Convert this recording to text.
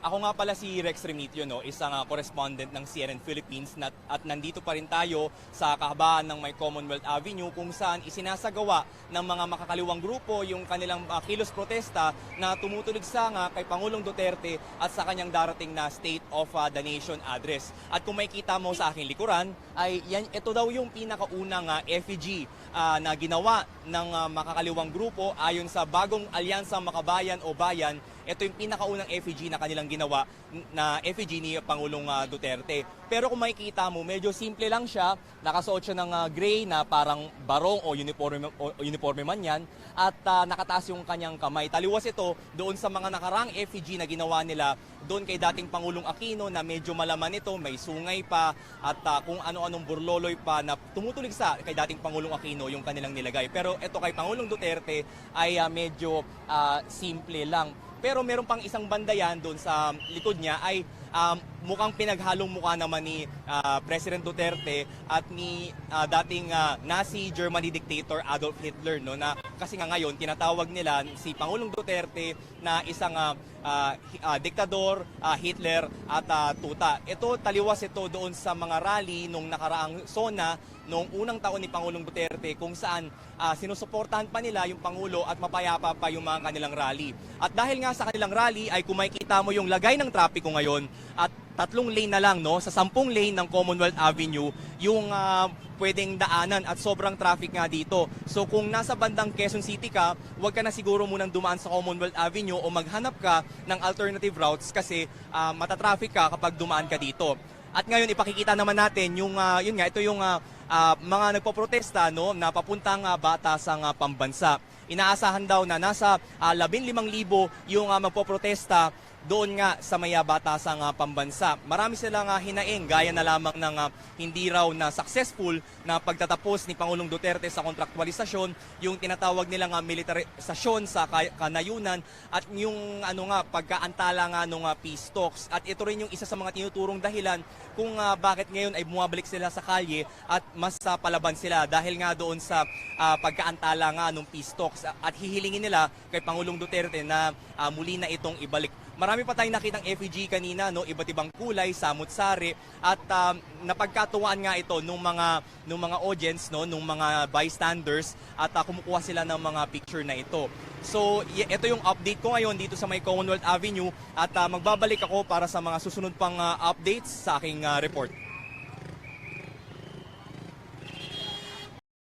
Ako nga pala si Rex Remitio, no, isang ah, correspondent ng CNN Philippines na, at nandito pa rin tayo sa kahabaan ng may Commonwealth Avenue kung saan isinasagawa ng mga makakaliwang grupo yung kanilang ah, kilos protesta na tumutulig sa nga kay Pangulong Duterte at sa kanyang darating na State of ah, the Nation address. At kung makikita mo sa aking likuran, ay yan, ito daw yung pinakaunang ah, effigy ah, na ginawa ng ah, makakaliwang grupo ayon sa bagong alyansa Makabayan o Bayan ito yung pinakaunang effigy na kanilang ginawa na effigy ni Pangulong ah, Duterte. Pero kung makikita mo, medyo simple lang siya. Nakasuot siya ng ah, gray na parang barong o uniforme, o, uniforme man yan. At ah, nakataas yung kanyang kamay. Taliwas ito doon sa mga nakarang effigy na ginawa nila doon kay dating Pangulong Aquino na medyo malaman ito, may sungay pa at ah, kung ano-anong burloloy pa na tumutulig sa kay dating Pangulong Aquino yung kanilang nilagay. Pero ito kay Pangulong Duterte ay ah, medyo ah, simple lang. Pero meron pang isang banda yan doon sa likod niya ay um, mukhang pinaghalong mukha naman ni ah, President Duterte at ni ah, dating ah, Nazi Germany dictator Adolf Hitler no na kasi nga ngayon tinatawag nila si Pangulong Duterte na isang hi- ah, diktador, ah, Hitler at ah, tuta. Ito taliwas ito doon sa mga rally nung nakaraang SONA noong unang taon ni Pangulong Duterte kung saan ah, sinusuportahan pa nila yung Pangulo at mapayapa pa yung mga kanilang rally. At dahil nga sa kanilang rally ay kung makikita mo yung lagay ng trapiko ngayon at tatlong lane na lang no sa sampung lane ng Commonwealth Avenue yung ah, pwedeng daanan at sobrang traffic nga dito. So kung nasa bandang Quezon City ka, huwag ka na siguro munang dumaan sa Commonwealth Avenue o maghanap ka ng alternative routes kasi ah, matatraffic ka kapag dumaan ka dito. At ngayon ipakikita naman natin yung ah, yun nga ito yung ah, ah, mga nagpoprotesta no na papuntang ah, batasang ah, pambansa. Inaasahan daw na nasa ah, 15,000 yung ah, magpoprotesta doon nga sa may batasang ah, pambansa. Marami silang ah, hinaing gaya na lamang ng ah, hindi raw na successful na pagtatapos ni Pangulong Duterte sa kontraktualisasyon, yung tinatawag nilang ah, militarisasyon sa kanayunan at yung ano nga pagkaantala nga nung ah, peace talks. At ito rin yung isa sa mga tinuturong dahilan kung ah, bakit ngayon ay bumabalik sila sa kalye at mas ah, palaban sila dahil nga doon sa ah, pagkaantala nga nung peace talks at hihilingin nila kay Pangulong Duterte na ah, muli na itong ibalik. Marami pa tayong nakitang effigy kanina, no, iba't ibang kulay, samut-sari at um, napagkatuwaan nga ito nung mga nung mga audience, no, nung mga bystanders at ah, kumukuha sila ng mga picture na ito. So, ito yung update ko ngayon dito sa may Commonwealth Avenue at ah, magbabalik ako para sa mga susunod pang ah, updates sa aking ah, report.